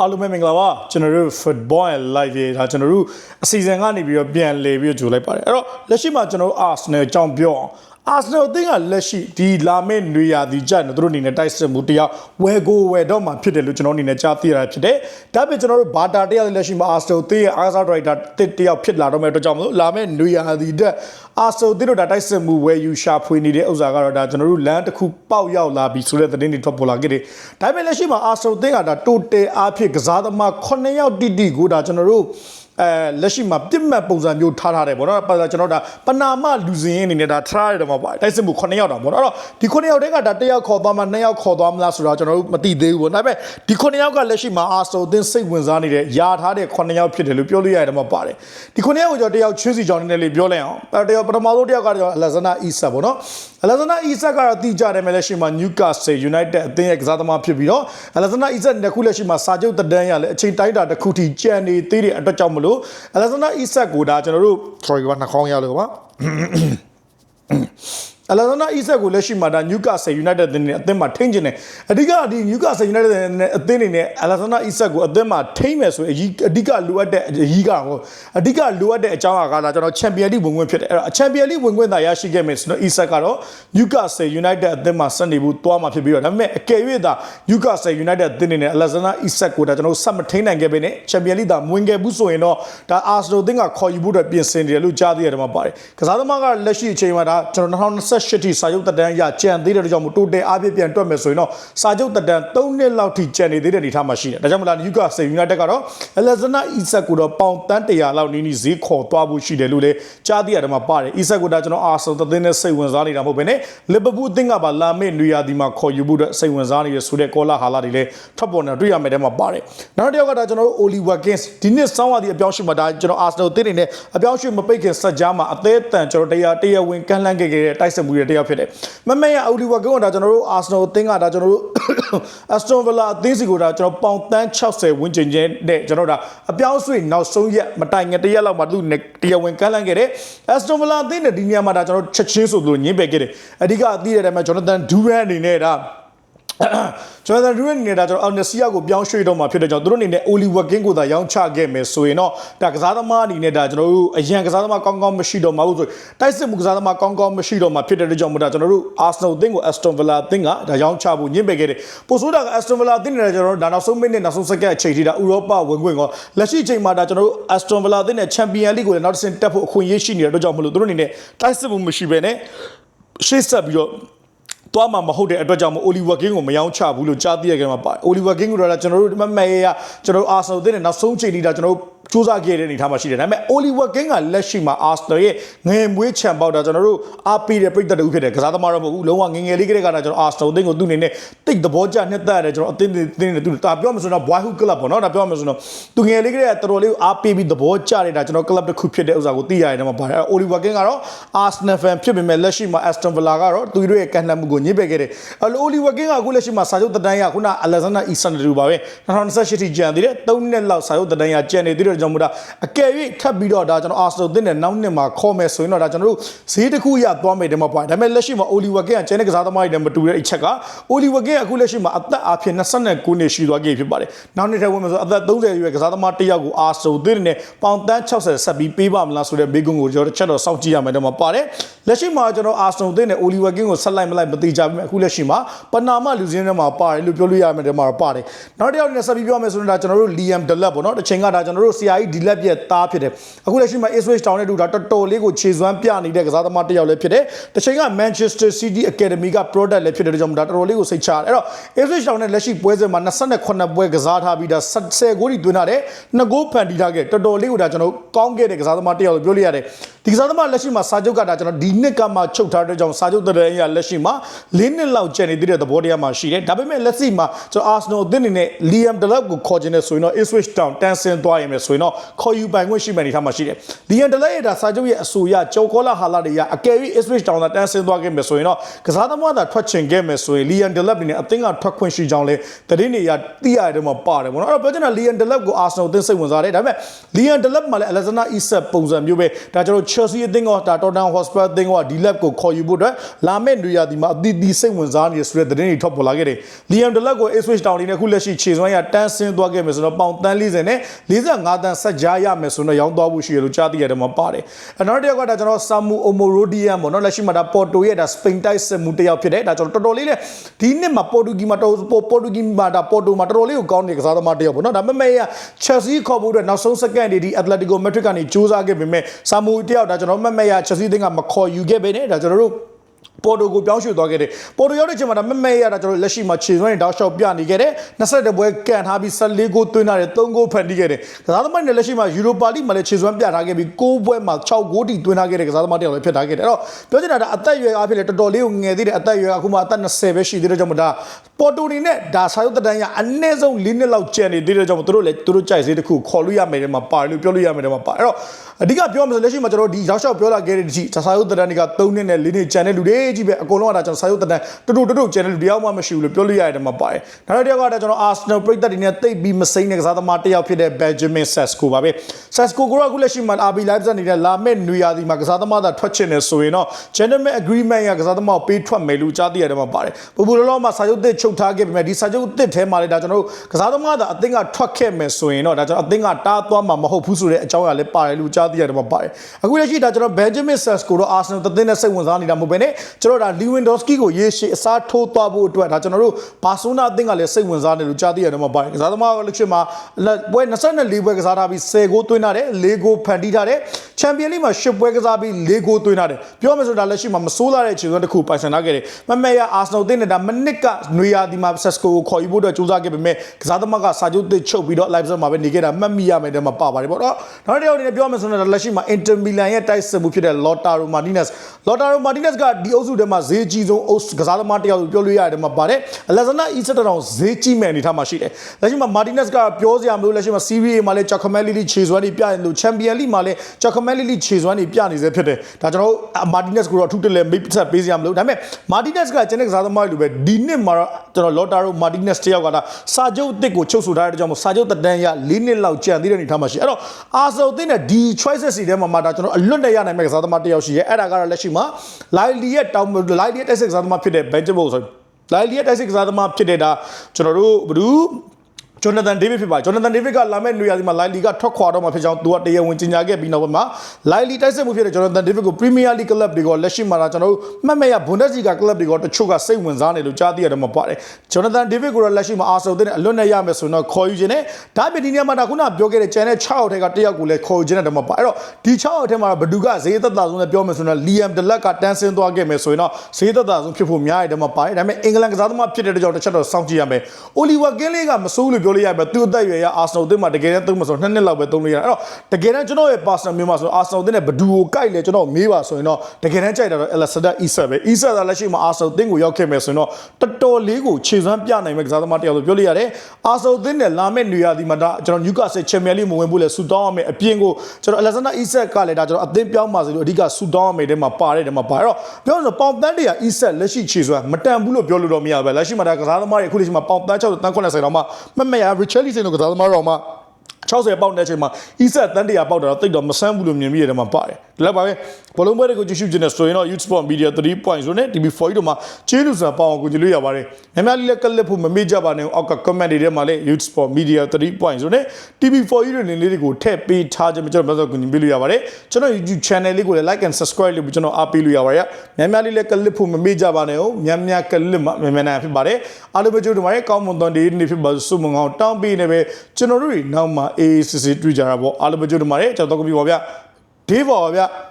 အားလုံးပဲမင်္ဂလာပါကျွန်တော်တို့ football and live ရေးဒါကျွန်တော်တို့အစီအစဉ်ကနေပြီးတော့ပြန်လည်ပြီးတော့ကြိုလိုက်ပါတယ်အဲ့တော့လက်ရှိမှာကျွန်တော်တို့ Arsenal အကြောင်းပြောအောင် Arsenal အသင်းကလက်ရှိဒီလာမယ့်နွေရာသီကျရင်တို့အနေနဲ့တိုက်စစ်မှုတယောက်ဝယ်ကိုဝယ်တော့မှာဖြစ်တယ်လို့ကျွန်တော်အနေနဲ့ကြားသိရတာဖြစ်တယ်ဒါပေမဲ့ကျွန်တော်တို့ဘာတာတယောက်လက်ရှိမှာ Arsenal အသင်းရဲ့အားစား director တစ်တယောက်ဖြစ်လာတော့မဲ့အတွက်ကြောင့်မလို့လာမယ့်နွေရာသီတက် Arsenal အသင်းတို့ဒါတိုက်စစ်မှုဝယ်ယူရှာဖွေနေတဲ့ဥစ္စာကတော့ဒါကျွန်တော်တို့လမ်းတစ်ခုပေါက်ရောက်လာပြီဆိုတဲ့သတင်းတွေထွက်ပေါ်လာခဲ့တယ်ဒါပေမဲ့လက်ရှိမှာ Arsenal အသင်းကဒါ total အားဖြင့်ကစားသမား9ယောက်တိတိကိုဒါကျွန်တော်တို့ အဲလက်ရှိမှာပြစ်မှတ်ပုံစံမျိုးထားထားတယ်ဗောနော်ပါကျွန်တော်ဒါပနာမလူစင်ရင်းအနေနဲ့ဒါထားရတယ်မှာပါတိုက်စစ်မှု9ယောက်တောင်ဗောနော်အဲ့တော့ဒီ9ယောက်တည်းကဒါ1ယောက်ခေါ်သွားမှ2ယောက်ခေါ်သွားမလားဆိုတော့ကျွန်တော်တို့မသိသေးဘူးဗောဒါပေမဲ့ဒီ9ယောက်ကလက်ရှိမှာအာဆိုအသင်းစိတ်ဝင်စားနေတဲ့ယာထားတဲ့9ယောက်ဖြစ်တယ်လို့ပြောလို့ရတယ်မှာပါတယ်ဒီ9ယောက်ကိုကျွန်တော်တယောက်ချွေးစီကြောင်းနေလေးပြောလိုက်အောင်အဲတယောက်ပထမဆုံးတယောက်ကတော့အလက်ဇနာအီဆာဗောနော်အလက်ဇနာအီဆာကတော့တီးကြတယ်မဲ့လက်ရှိမှာနျူကာဆယ်ယူနိုက်တက်အသင်းရဲ့ကစားသမားဖြစ်ပြီးတော့အလက်ဇနာအီဆာတခုလက်ရှိမှာစာချုပ်တဒန်းရလဲအချိန်တိုက်တာတစ်ခုထိကြံနေသေးတဲ့အတွက်ကြောင့်မလို့အလက်ဇနာအီဆာကိုဒါကျွန်တော်တို့ sorry ကနှာခေါင်းရလို့ပါ အလာဇနာအီဆက်ကိုလက်ရှိမှာဒါနျူကာဆယ်ယူနိုက်တက်အသင်းနဲ့အသင်းမှာထိန်းကျင်တယ်အဓိကဒီနျူကာဆယ်ယူနိုက်တက်နဲ့အသင်းနေနဲ့အလာဇနာအီဆက်ကိုအသင်းမှာထိန်းမယ်ဆိုရင်အကြီးအဓိကလိုအပ်တဲ့အကြီးကဟောအဓိကလိုအပ်တဲ့အကြောင်းအရာကဒါကျွန်တော်ချန်ပီယံလိဝင်ခွင့်ဖြစ်တယ်အဲ့တော့ချန်ပီယံလိဝင်ခွင့်သာရရှိခဲ့မယ်ဆိုတော့အီဆက်ကတော့နျူကာဆယ်ယူနိုက်တက်အသင်းမှာဆက်နေဖို့တွားမှာဖြစ်ပြီးတော့ဒါပေမဲ့အကယ်၍သာနျူကာဆယ်ယူနိုက်တက်အသင်းနေနဲ့အလာဇနာအီဆက်ကိုဒါကျွန်တော်ဆက်မထိန်းနိုင်ခဲ့ပဲနဲ့ချန်ပီယံလိသာမဝင်ခဲ့ဘူးဆိုရင်တော့ဒါအာဆနယ်အသင်းကခေါ်ယူဖို့အတွက်ပြင်ဆင်နေတယ်လို့ကြားသိရတယ်မှာပါတယ်ကစားသမားကလက်ရှိအချိန်မှာဒါကျွန်တော်2028ထိစာချုပ်တက်တန်းရကြံသေးတဲ့အတွက်ကြောင့်မို့တိုတယ်အားဖြင့်ပြန်တွက်မယ်ဆိုရင်တော့စာချုပ်တက်တန်း3နှစ်လောက်ထိကြံနေသေးတဲ့အနေအထားမှာရှိတယ်ဒါကြောင့်မလားနျူကာဆေယူနိုက်တက်ကတော့အလက်ဇနာအီဆက်ကိုတော့ပေါင်တန်း100လောက်နီးနီးဈေးခေါ်သွားဖို့ရှိတယ်လို့လည်းကြားသိရတယ်မှာပါတယ်အီဆက်ကိုဒါကျွန်တော်အာဆယ်သင်းနဲ့စိတ်ဝင်စားနေတာမဟုတ်ဘဲနဲ့လီဗာပူးအသင်းကပါလာမယ့်နွေရာသီမှာခေါ်ယူဖို့အတွက်စိတ်ဝင်စားနေတဲ့ဆိုတဲ့ကောလာဟာလာတွေလည်းထွက်ပေါ်နေတွေ့ရမယ်တဲ့မှာပါတယ်နောက်တစ်ယောက်ကဒါကျွန်တော်တို့ Oliver Kings ဒီနှစ်ဆောင်းရသည့်အပြောင်းအရွှေ့မှာဒါကျွန်တော်အာဆနယ်အသင်းတွေနဲ့အပြောင်းအရွှေ့မပိတ်ခင်ဆက်ကြားမှာအသေးအတန်ကျွန်တော်တရားတရားဝင်ကန့်လန့်ခဲ့ခဲ့တဲ့တိုက်စစ်မှုတွေတရားဖြစ်တယ်မမဲရ Oliver Kings ကဒါကျွန်တော်တို့အာဆနယ်အသင်းကဒါကျွန်တော်တို့ Aston Villa အသင်းစီကိုဒါကျွန်တော်ပေါင်တန်း60ဝန်းကျင်ချင်းနဲ့ကျွန်တော်ဒါအပြောင်းအရွှေ့နောက်ဆုံးရက်မတိုင်ငယ်တရက်လောက်မှာသူတရားဝင်ကန့်လန့်ခဲ့တယ် Aston Villa အသင်းနဲ့ဒီနေရာမှာဒါကျွန်တော်ချက်ချင်းဆိုလို့ညှင်းပယ်ခဲ့တယ်အဓိကအသီးတဲ့မှာ Jonathan Duran အနေနဲ့ဒါ ကျွန်တော်တို့နေတာကျွန်တော်အော်နစီယာကိုပြောင်းရွှေ့တော့မှာဖြစ်တဲ့ကြောင့်တို့အနေနဲ့ Oliver King ကိုသာရောင်းချခဲ့မယ်ဆိုရင်တော့ဒါကစားသမားအနေနဲ့ဒါကျွန်တော်တို့အရန်ကစားသမားကောင်းကောင်းမရှိတော့မှာဘူးဆိုတိုက်စစ်မှုကစားသမားကောင်းကောင်းမရှိတော့မှာဖြစ်တဲ့ကြောင့်မို့ဒါကျွန်တော်တို့ Arsenal အသင်းကို Aston Villa အသင်းကဒါရောင်းချဖို့ညှင်းပယ်ခဲ့တယ်ပိုဆိုးတာက Aston Villa အသင်းနဲ့ကျွန်တော်တို့ဒါနောက်ဆုံးမိနစ်နောက်ဆုံးစက္ကန့်အချိန်ထိဒါဥရောပဝင်ခွင့်ကောလက်ရှိအချိန်မှာဒါကျွန်တော်တို့ Aston Villa အသင်းနဲ့ Champions League ကိုလည်းနောက်တစ်ဆင့်တက်ဖို့အခွင့်အရေးရှိနေတဲ့အတွက်ကြောင့်မလို့တို့အနေနဲ့တိုက်စစ်မှုမရှိဘဲနဲ့ရှေ့ဆက်ပြီးတော့ သွားမှာမဟုတ်တဲ့အတွက်ကြောင့်မို့ Oliver King ကိုမယောင်းချဘူးလို့ကြားသိရကြမှာပါ Oliver King ကတော့ကျွန်တော်တို့မမရရကျွန်တော်တို့ Arsenal အသင်းနဲ့နောက်ဆုံးချိန်ထိဒါကျွန်တော်တို့ စူးစမ်းခဲ့တဲ့အနေအထားမှာရှိတယ်ဒါပေမဲ့ Oliver King ကလက်ရှိမှာ Arsenal ရဲ့ငယ်မွေးချန်ပေါက်တာကျွန်တော်တို့အားပေးတဲ့ပြည်သက်တူဖြစ်တယ်ကစားသမားတော့မဟုတ်ဘူးလုံးဝငယ်ငယ်လေးကလေးကတော့ကျွန်တော် Arsenal အသင်းကိုသူ့အနေနဲ့တိတ်သဘောကျနှစ်သက်ရတယ်ကျွန်တော်အသင်းအသင်းနဲ့သူဒါပြောမှဆိုတော့ Boyhood Club ပေါ့နော်ဒါပြောမှဆိုတော့သူငယ်လေးကလေးကတော်တော်လေးအားပေးပြီးသဘောကျနေတာကျွန်တော် club တစ်ခုဖြစ်တဲ့ဥစ္စာကိုသိရတယ်မှာပါတယ် Oliver King ကတော့ Arsenal fan ဖြစ်ပေမဲ့လက်ရှိမှာ Aston Villa ကတော့သူတို့ရဲ့ကန်လှမ်းမှုကိုညှိပယ်ခဲ့တယ်အဲ့လို Oliver King ကအခုလက်ရှိမှာစာချုပ်တန်းရခုန Alexander Isak တူပါပဲ2028ထိကျန်သေးတယ်3နှစ်လောက်စာချုပ်တန်းရကျန်နေသေးတယ်ကြောင့်မို့ဒါအကယ်၍ထပ်ပြီးတော့ဒါကျွန်တော် Arsenal အသင်းနဲ့နောက်နှစ်မှာခေါ်မယ်ဆိုရင်တော့ဒါကျွန်တော်တို့ဈေးတစ်ခုရသွားမယ်တယ်မှာပါတယ်ဒါပေမဲ့လက်ရှိမှာ Oliver King ကကျန်တဲ့ကစားသမားတွေနဲ့မတူတဲ့အချက်က Oliver King ကအခုလက်ရှိမှာအသက်အဖြစ်29နှစ်ရှိသွားခဲ့ဖြစ်ပါတယ်နောက်နှစ်ထဲဝင်မယ်ဆိုအသက်30ရွယ်ကစားသမားတစ်ယောက်ကို Arsenal အသင်းနဲ့ပေါင်တန်း60ဆက်ပြီးပေးပါမလားဆိုတဲ့ဘေးကွန်းကိုကျွန်တော်တစ်ချက်တော့စောင့်ကြည့်ရမယ်တယ်မှာပါတယ်လက်ရှိမှာကျွန်တော် Arsenal အသင်းနဲ့ Oliver King ကိုဆက်လိုက်မလိုက်မသိကြဘူးအခုလက်ရှိမှာပနာမလူစင်းထဲမှာပါတယ်လို့ပြောလို့ရမယ်တယ်မှာပါတယ်နောက်တစ်ယောက်နဲ့ဆက်ပြီးပြောမယ်ဆိုရင်ဒါကျွန်တော်တို့ Liam Delap ပေါ့နော်တစ်ချိန်ကဒါကျွန်တော်တို့ CIE Delap ရဲ့သားဖြစ်တယ်အခုလက်ရှိမှာ Ipswich Town နဲ့တူတာတော်တော်လေးကိုခြေစွမ်းပြနေတဲ့ကစားသမားတစ်ယောက်လည်းဖြစ်တယ်တစ်ချိန်က Manchester City Academy က product လည်းဖြစ်တဲ့ကြောင့်ဒါတော်တော်လေးကိုစိတ်ချရတယ်အဲ့တော့ Ipswich Town နဲ့လက်ရှိပွဲစဉ်မှာ28ပွဲကစားထားပြီးဒါ10ဂိုးကြီးသွင်းထားတယ်2ဂိုးဖန်တီးထားခဲ့တော်တော်လေးကိုဒါကျွန်တော်ကောင်းခဲ့တဲ့ကစားသမားတစ်ယောက်လို့ပြောလို့ရတယ်ဒီကစားသမားလက်ရှိမှာစာချုပ်ကဒါကျွန်တော်ဒီနှစ်ကမှချုပ်ထားတဲ့ကြောင့်စာချုပ်တဲ့ရလက်ရှိမှာ၄နှစ်လောက်ကျန်နေသေးတဲ့သဘောတရားမှာရှိတယ်ဒါပေမဲ့လက်ရှိမှာကျွန်တော် Arsenal အသင်းအနေနဲ့ Liam Delap ကိုခေါ်ခြင်းနဲ့ဆိုရင်တော့ Ipswich Town တန်းဆင်းသွားရင်ပဲဆိုဆိုရင်တော့ခေါ်ယူပိုင်ခွင့်ရှိမယ်အနေထားမှာရှိတယ်လီယန်ဒလက်ရဲ့ဒါစာချုပ်ရဲ့အဆိုအရကျော်ကောလာဟာလာတွေကအကယ်၍ Ipswich Town သာတန်းဆင်းသွားခဲ့မယ်ဆိုရင်တော့ကစားသမားသာထွက်ချင်ခဲ့မယ်ဆိုရင်လီယန်ဒလက်နဲ့အသင်းကထွက်ခွင့်ရှိကြောင်းလဲတည်င်းနေရသိရတယ်မှာပါတယ်ပေါ့နော်အဲ့တော့ပြောချင်တာလီယန်ဒလက်ကိုအာဆနယ်အသင်းစိတ်ဝင်စားတယ်ဒါပေမဲ့လီယန်ဒလက်မှာလည်းအလက်ဇနာအီဆက်ပုံစံမျိုးပဲဒါကျွန်တော် Chelsea အသင်းကဒါ Tottenham Hotspur အသင်းကဒီလက်ကိုခေါ်ယူဖို့အတွက်လာမယ့်နေရာဒီမှာအသီးသီးစိတ်ဝင်စားနေတဲ့ဆိုတဲ့သတင်းတွေထွက်ပေါ်လာခဲ့တယ်လီယန်ဒလက်ကို Ipswich Town နဲ့ခုလက်ရှိခြေစွမ်းရတန်းဆင်းသွားခဲ့မယ်ဆိုတော့ပေါင်တန်း40နဲ့45တန်းဆက်ကြားရမယ်ဆိုတော့ရောင်းသွားဖို့ရှိရလို့ကြားသိရတယ်မှာပါတယ်အနောက်တစ်ယောက်ကဒါကျွန်တော်ဆာမူအိုမိုရိုဒီယန်ပေါ့နော်လက်ရှိမှာဒါပေါ်တိုရဲ့ဒါစပိန်တိုက်စစ်မှုတစ်ယောက်ဖြစ်တယ်ဒါကျွန်တော်တော်တော်လေးလေဒီနှစ်မှာပေါ်တူဂီမှာတော်ပေါ်တူဂီမှာဒါပေါ်တိုမှာတော်တော်လေးကိုကောင်းနေကစားသမားတစ်ယောက်ပေါ့နော်ဒါပေမဲ့ချက်စီခေါ်ဖို့အတွက်နောက်ဆုံးစက္ကန့်တွေဒီအက်တလက်တီကိုမက်ထရစ်ကနေကြိုးစားခဲ့ပေမဲ့ဆာမူတစ်ယောက်ဒါကျွန်တော်မက်မဲ့ရချက်စီတင်းကမခေါ်ယူခဲ့ပဲနဲ့ဒါကျွန်တော်တို့ ပေါ်တိုကိုပြောင်းရွှေ့သွားခဲ့တယ်ပေါ်တိုရောက်တဲ့ချိန်မှာဒါမမဲရတာကျွန်တော်လက်ရှိမှာခြေစွမ်းနဲ့တောက်လျှောက်ပြနေခဲ့တယ်21ပွဲကန်ထားပြီး14ဂိုးသွင်းထားတယ်3ဂိုးဖန်တီးခဲ့တယ်ကစားသမားနဲ့လက်ရှိမှာယူရိုပါလိမှာလည်းခြေစွမ်းပြထားခဲ့ပြီး6ပွဲမှာ6ဂိုးတီသွင်းထားခဲ့တဲ့ကစားသမားတယောက်လည်းဖြစ်ထားခဲ့တယ်အဲ့တော့ပြောချင်တာဒါအသက်အရွယ်အားဖြင့်လည်းတော်တော်လေးကိုငယ်သေးတယ်အသက်အရွယ်ကအခုမှအသက်20ပဲရှိသေးတဲ့ကြောင့်မို့ဒါပေါ်တိုနေနဲ့ဒါစာရုပ်တန်းရအနည်းဆုံး၄နှစ်လောက်ကျန်နေသေးတဲ့ကြောင့်မို့သူတို့လည်းသူတို့ကြိုက်စေးတစ်ခုခေါ်လို့ရမယ်တဲ့မှာပါလို့ပြောလို့ရမယ်တဲ့မှာပါအဲ့တော့အဓိကပြောမှဆိုလက်ရှိမှာကျွန်တော်ဒီရောက်လျှောက်ပြောလာခဲ့တဲ့ဒီစာရုပ်တန်းတွေက3နှစ်နဲ့4နှစ်ကျန်တဲ့လူတွေကြီးပဲအကုန်လုံးကဒါကျွန်တော်စာရုပ်တန်းတူတူတူတူကျန်တဲ့လူတယောက်မှမရှိဘူးလို့ပြောလို့ရတယ်တဲ့မှာပါတယ်နောက်တစ်ယောက်ကဒါကျွန်တော် Arsenal ပြည်သက်တွေနဲ့တိတ်ပြီးမစိမ့်တဲ့ကစားသမားတစ်ယောက်ဖြစ်တဲ့ Benjamin Sesko ပါပဲ Sesko ကအခုလက်ရှိမှာ RB Leipzig နေတဲ့လာမဲ့နွေရာသီမှာကစားသမားသာထွက်ချင်တယ်ဆိုရင်တော့ gentleman agreement ရကစားသမားကိုပေးထွက်မယ်လို့ကြားသိရတယ်မှာပါတယ်ပူပူလောလောမှာစာချုပ်သစ်ချုပ်ထားခဲ့ပေမဲ့ဒီစာချုပ်သစ်ထဲမှာလည်းဒါကျွန်တော်တို့ကစားသမားသာအသင်းကထွက်ခဲ့မယ်ဆိုရင်တော့ဒါကျွန်တော်အသင်းကတားသွားမှာမဟုတ်ဘူးဆိုတဲ့အကြောင်းအရာလည်းပါတယ်လို့ကြားသိရတယ်မှာပါတယ်အခုလက်ရှိဒါကျွန်တော် Benjamin Sesko တော့ Arsenal သင်းနဲ့စိတ်ဝင်စားနေတာမဟုတ်ဘဲနဲ့ကျွန်တော်ဒါ Lewandowski ကိုရေးရှိအစားထိုးသွားဖို့အတွက်ဒါကျွန်တော်တို့ဘာဆိုနာအသင်းကလည်းစိတ်ဝင်စားတယ်လို့ကြားသိရတယ်မှာပါတယ်ကစားသမားကလက်ရှိမှာပွဲ24ပွဲကစားထားပြီး10ဂိုးသွင်းထားတယ်4ဂိုးဖန်တီးထားတယ် ချန်ပီယံလိမှာ10ပွဲကစားပြီး4ဂိုးသွင်းထားတယ်ပြောမယ်ဆိုတာလက်ရှိမှာမဆိုးလာတဲ့ခြေစွမ်းတစ်ခုပိုင်ဆိုင်ထားခဲ့တယ်မမဲရအာဆနယ်တင်းနဲ့ဒါမနစ်ကနွေရာဒီမှာဆက်စကိုကိုခေါ်ယူဖို့အတွက်ကြိုးစားခဲ့ပေမဲ့ကစားသမားကစာချုပ်သစ်ချုပ်ပြီးတော့ live ဆက်မှာပဲနေခဲ့တာမှတ်မိရမယ်တဲ့မှာပါပါတယ်ပေါ့နော်နောက်တစ်ယောက်အနေနဲ့ပြောမယ်ဆိုတော့လက်ရှိမှာ Inter Milan ရဲ့တိုက်စစ်မှုဖြစ်တဲ့ Lautaro Martinez Lautaro Martinez ကဒီအုပ်စုထဲမှာဈေးကြီးဆုံးအုပ်ကစားသမားတစ်ယောက်လို့ပြောလို့ရတယ်မှာပါတယ် Alexander Isak တောင်ဈေးကြီးမဲ့အနေထားမှာရှိတယ်လက်ရှိမှာ Martinez ကပြောစရာမလိုလက်ရှိမှာ Serie A မှာလည်း Giacomelli ခြေစွမ်းတွေပြနေလို့ Champion League မှာလည်း Giacomelli ခြေစွမ်းတွေပြနေစေဖြစ်တယ်ဒါကျွန်တော်တို့ Martinez ကိုတော့အထူးတလဲမိတ်ဆက်ပေးစရာမလိုဒါပေမဲ့ Martinez ကကျန်တဲ့ကစားသမားတွေလိုပဲဒီနှစ်မှာတော့ကျွန်တော် Lautaro Martinez တယောက်ကဒါစာချုပ်အသစ်ကိုချုပ်ဆိုထားတဲ့ကြောင့်မို့စာချုပ်တက်တန်းရ၄နှစ်လောက်ကျန်သေးတဲ့အနေထားမှာရှိအဲ့တော့ Arsenal အသင်းနဲ့ဒီ choices တွေထဲမှာမှဒါကျွန်တော်အလွတ်နဲ့ရနိုင်မဲ့ကစားသမားတယောက်ရှိရဲအဲ့ဒါကတော့လက်ရှိမှာ Lively ရဲ့တောင်း Lively ရဲ့တိုက်စစ်ကစားသမားဖြစ်တဲ့ Benjamin ဆိုလိုက်လီရဲ့တိုက်စစ်ကစားသမားဖြစ်တဲ့ဒါကျွန်တော်တို့ဘ ᱹ ဂျွန်နသန်ဒေးဗစ်ဖြစ်ပါဂျွန်နသန်ဒေးဗစ်ကလာမဲ့နွေရာသီမှာလိုင်လီကထွက်ခွာတော့မှာဖြစ်ကြောင်းသူကတရားဝင်ကြေညာခဲ့ပြီးနောက်ပိုင်းမှာလိုင်လီတိုက်စစ်မှုဖြစ်တဲ့ဂျွန်နသန်ဒေးဗစ်ကိုပရီးမီးယားလိကလပ်တွေကလက်ရှိမှာကျွန်တော်တို့မှတ်မဲ့ရဘွန်ဒက်စလီဂါကလပ်တွေကတချို့ကစိတ်ဝင်စားနေလို့ကြားသိရတယ်မှာပါတယ်ဂျွန်နသန်ဒေးဗစ်ကိုတော့လက်ရှိမှာအာဆယ်တဲ့အလွတ်နဲ့ရမယ်ဆိုတော့ခေါ်ယူခြင်းနဲ့ဒါပေမဲ့ဒီနေရာမှာဒါခုနပြောခဲ့တဲ့ကျန်တဲ့6ယောက်ထဲကတယောက်ကိုလည်းခေါ်ယူခြင်းနဲ့တော့မှာပါအဲ့တော့ဒီ6ယောက်ထဲမှာဘဒူကဈေးသက်သာဆုံးနဲ့ပြောမယ်ဆိုတော့လီယမ်ဒလက်ကတန်းဆင်းသွားခဲ့မယ်ဆိုရင်တော့ဈေးသက်သာဆုံးဖြစ်ဖို့များရတယ်မှာပါတယ်ဒါပေမဲ့အင်္ဂလန်ကစားသမားဖြစ်တဲ့ကြောင့်တစ်ချက်တော့စောင့်ကြည့်ရမယ်အိုလီဝါကင်းလေးကမဆိုးလို့ပြောလို့ရမယ်သူ့အသက်ရွယ်ရအာဆနယ်အသင်းမှာတကယ်တမ်းသုံးမဆိုနှစ်နှစ်လောက်ပဲသုံးလို့ရတယ်အဲ့တော့တကယ်တမ်းကျွန်တော်ရဲ့ personal မျိုးမှာဆိုအာဆနယ်အသင်းနဲ့ဘဒူကိုကိုက်လဲကျွန်တော်မေးပါဆိုရင်တော့တကယ်တမ်းကြိုက်တာတော့ Alexander Isak ပဲ Isak ကလက်ရှိမှာအာဆနယ်အသင်းကိုရောက်ခဲ့မယ်ဆိုရင်တော့တော်တော်လေးကိုခြေစွမ်းပြနိုင်မဲ့ကစားသမားတစ်ယောက်လို့ပြောလို့ရတယ်အာဆနယ်အသင်းနဲ့လာမဲ့နေရာဒီမှာဒါကျွန်တော် Newcastle Champions League မဝင်ဘူးလေဆူတောင်းရမယ်အပြင်ကိုကျွန်တော် Alexander Isak ကလည်းဒါကျွန်တော်အသင်းပြောင်းပါစေလို့အဓိကဆူတောင်းရမယ်တဲ့မှာပါတယ်တဲ့မှာပါအဲ့တော့ပြောလို့ဆိုပေါင်တန်းတရာ Isak လက်ရှိခြေစွမ်းမတန်ဘူးလို့ပြောလို့တော့မရဘူးပဲလက်ရှိမှာဒါကစားသမားတွေအခုလက်ရှိမှာပေါင်တန်း60တန်း90တော့မှမမရ Richarlison တို့ကစားသမားတော်မှ 60ပေါက်တဲ့အချိန်မှာ Isak တန်းတရာပေါက်တာတော့တိတ်တော့မဆန်းဘူးလို့မြင်မိရတယ်မှာပါတယ်ဒီလောက်ပါပဲဘလုံးပွဲတွေကိုကြည့်ရှုခြင်းနဲ့ဆိုရင်တော့ Youth Sport Media 3.0နဲ့ TV4 တို့မှာကျေးဇူးစွာပေါအောင်ကိုကြည့်လို့ရပါတယ်။များများလေးလည်းကလစ်ဖို့မမေ့ကြပါနဲ့အောက်က comment တွေထဲမှာလည်း Youth Sport Media 3.0နဲ့ TV4 တို့နေလေးတွေကိုထည့်ပေးထားခြင်းကျွန်တော်မျိုးစုံကိုကြည့်ပေးလို့ရပါတယ်။ကျွန်တော် YouTube channel လေးကိုလည်း like and subscribe လုပ်ပြီးကျွန်တော်အားပေးလို့ရပါတယ်။များများလေးလည်းကလစ်ဖို့မမေ့ကြပါနဲ့ဟုတ်။များများကလစ်မှမြန်မြန်နိုင်ဖြစ်ပါတယ်။အားလုံးပဲကြိုးတို့မှာကောင်းမွန်သောနေ့နေ့ဖြစ်ပါစုမငောင်းတောင်းပေးနေပဲကျွန်တော်တို့တွေနောက်မှာ AACC တွေ့ကြတာပေါ့။အားလုံးပဲကြိုးတို့မှာကျွန်တော်တော့ကြည့်ပါဗျာ။ဒေးပါပါဗျာ။